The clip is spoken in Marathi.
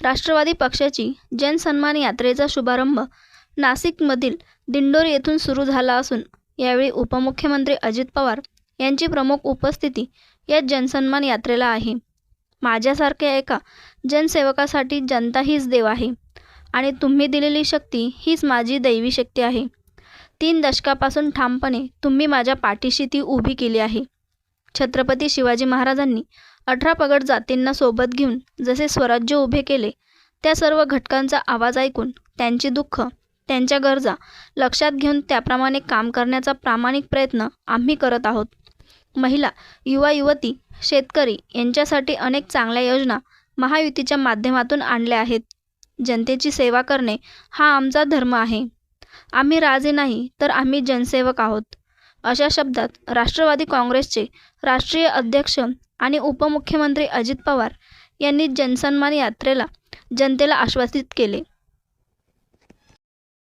राष्ट्रवादी पक्षाची जनसन्मान यात्रेचा शुभारंभ नाशिकमधील दिंडोरी येथून सुरू झाला असून यावेळी उपमुख्यमंत्री अजित पवार यांची प्रमुख उपस्थिती या जनसन्मान यात्रेला आहे. माझ्यासारख्या एका जनसेवकासाठी जनता हीच देव आहे आणि तुम्ही दिलेली शक्ती हीच माझी दैवी शक्ती आहे. तीन दशकापासून ठामपणे तुम्ही माझ्या पाठीशी ती उभी केली आहे. छत्रपती शिवाजी महाराजांनी अठरा पगड जातींना सोबत घेऊन जसे स्वराज्य उभे केले त्या सर्व घटकांचा आवाज ऐकून त्यांची दुःख त्यांच्या गरजा लक्षात घेऊन त्याप्रमाणे काम करण्याचा प्रामाणिक प्रयत्न आम्ही करत आहोत. महिला युवा युवती शेतकरी यांच्यासाठी अनेक चांगल्या योजना महायुतीच्या माध्यमातून आणल्या आहेत. जनतेची सेवा करणे हा आमचा धर्म आहे. आम्ही राजे नाही तर आम्ही जनसेवक आहोत. अशा शब्दात राष्ट्रवादी काँग्रेसचे राष्ट्रीय अध्यक्ष आणि उपमुख्यमंत्री अजित पवार यांनी जनसन्मान यात्रेला जनतेला आश्वासित केले.